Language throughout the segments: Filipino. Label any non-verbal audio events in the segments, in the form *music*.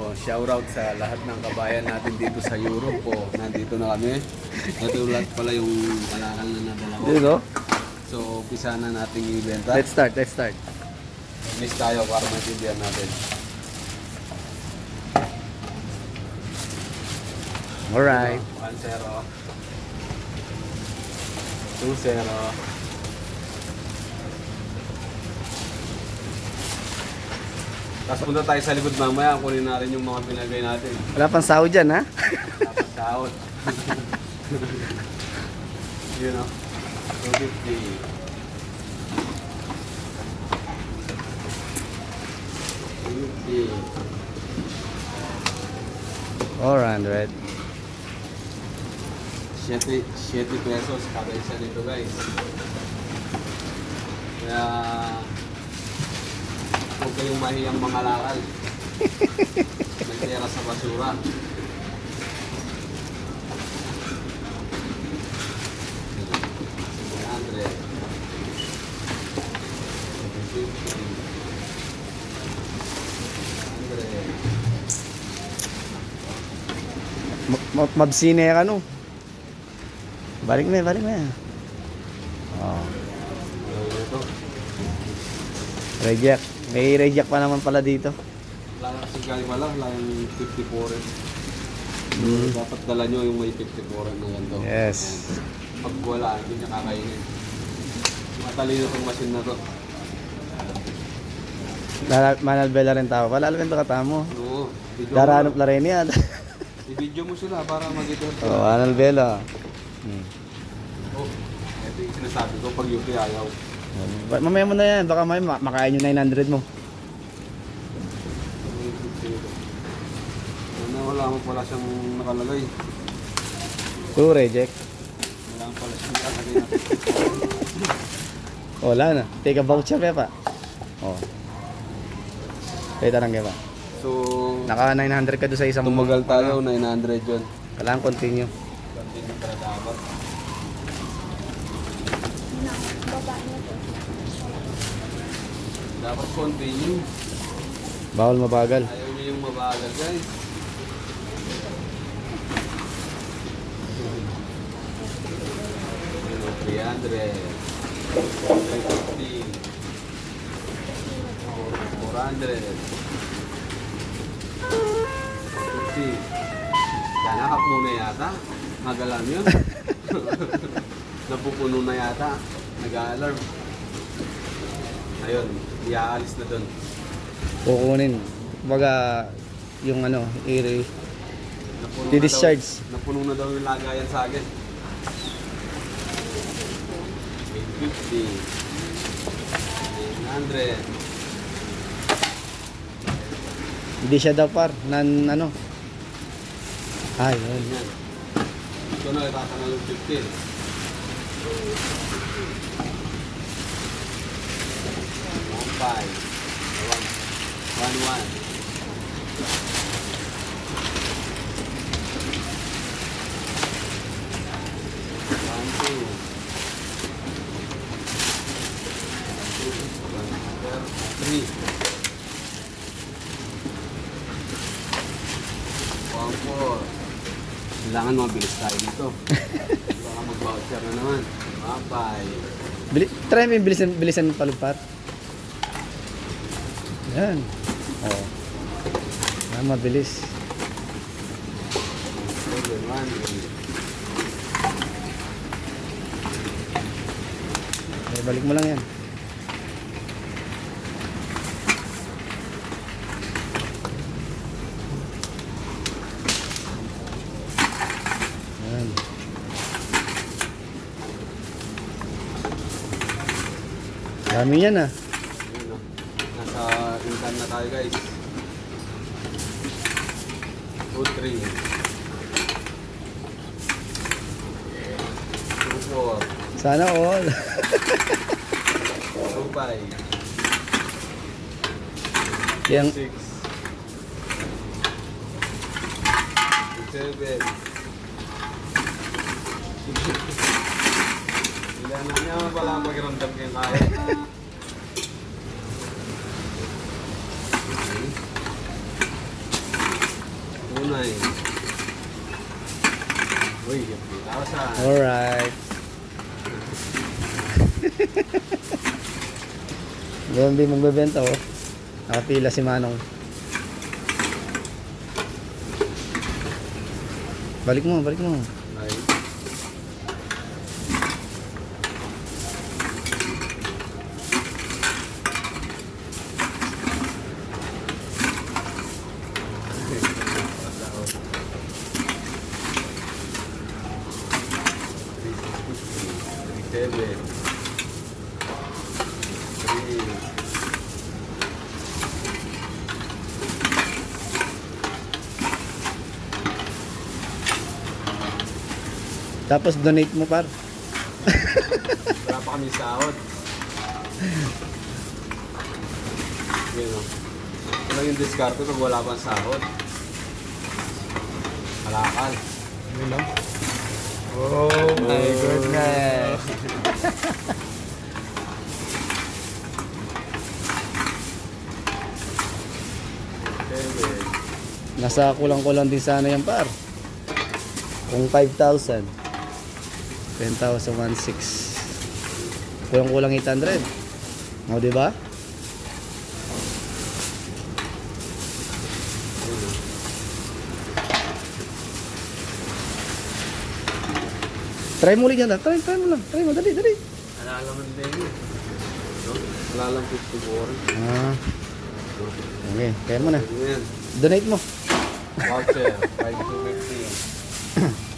Oh, shout out sa lahat ng kabayan natin dito sa Europe po. Nandito na kami. Ito lahat pala yung kalakal na nadala ko. Dito, So, umpisa na nating ibenta. let's start, let's start. Miss tayo para maintindihan natin. Alright. 1-0. 2-0. Tapos punta tayo sa likod mamaya, kunin natin yung mga pinagay natin. Wala pang sahod dyan, ha? Tapos *laughs* sahod. Yun o. 250. 250. 400. 7, 7 pesos kada isa nito guys. Kaya kayong mahiyang mga lakal. Nagtira sa basura. Mabsine ka, no? Balik na, balik na. Oh, reject. May reject pa naman pala dito. Wala lang kasi galing wala, wala yung 54 rin. Mm. Dapat dala nyo yung may 54 rin na ganito. Yes. Ayan. Pag wala, hindi niya kakainin. Matalino itong machine na to. Lala- Manalbela rin tao. Wala alam ka tamo. Oo. Daranop la rin yan. I-video mo sila para mag-ito. *laughs* oh, Manalbela. Hmm. Oh, ito yung sinasabi ko pag UP ayaw. Mamaya mo na yan. Baka may ma- makain yung 900 mo. Ano, wala mo pala siyang nakalagay. Puro reject. Wala mo pala siyang nakalagay na. *laughs* Wala na. Take a voucher, Pepa. Oh. Pwede lang, Pepa. So, Naka 900 ka doon sa isang... tumagal tayo, 900 yun. Kailangan continue. Continue para dapat. Dapat continue. Bawal mabagal. Ayaw niyo yung mabagal, guys. Yun, 300. 350. 400. 450. Kanakap muna yata. Magalam yun. *laughs* Napupuno na yata. Nag-alarm. Ayun, iaalis na doon. Kukunin. Baga, yung ano, i- Napuno na Di-discharge. daw- Napuno na daw yung lagayan sa akin. 850. 900. hindi siya daw par. Nan, ano. Ay, yun. Yan. Ito na, itatanga yung 15. Five. One. One one. One two. Three. One four. Kailangan mabilis tayo dito. *laughs* Baka mag-voucher na naman. Bili, try mo yung bilisan, bilisan palupar. Yan. Oh. Ah, mabilis. Eh, balik mo lang. Yan. Dami yan ah. Nasa income na tayo guys. Two, three. Two, four. Sana all. Two, five. Yang Six. Two, seven. Ilan na niya pala ang pakiramdam kayong kaya. Uy, 50,000. Alright. *laughs* Ganun din magbebenta oh. Nakapila si Manong. Balik mo, balik mo. Ay. Seven. Three. Tapos donate mo par. Wala pa kami sahod. Yan o. Lang yung diskarte pag wala pang sahod. Kalakal. Oh my goodness. Seven. Nasa kulang-kulang din sana yan par. Kung 5,000. 10,016. Kulang-kulang 800. O, di ba? Try mo ulit yan. ah. Try, try mo lang. Try mo. Dali, dali. Wala naman din yun. No? Wala lang 54. Ah. Okay, kaya mo na. Yan. Donate mo. Voucher. 5250. *clears throat*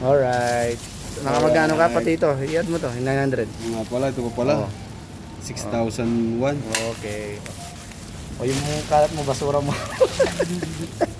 Alright. Nakamagano ka pati ito? I-add mo to, 900. Yung nga pala, ito pa pala. Oo. 6,001. Okay. O yung kalat mo, basura mo. *laughs*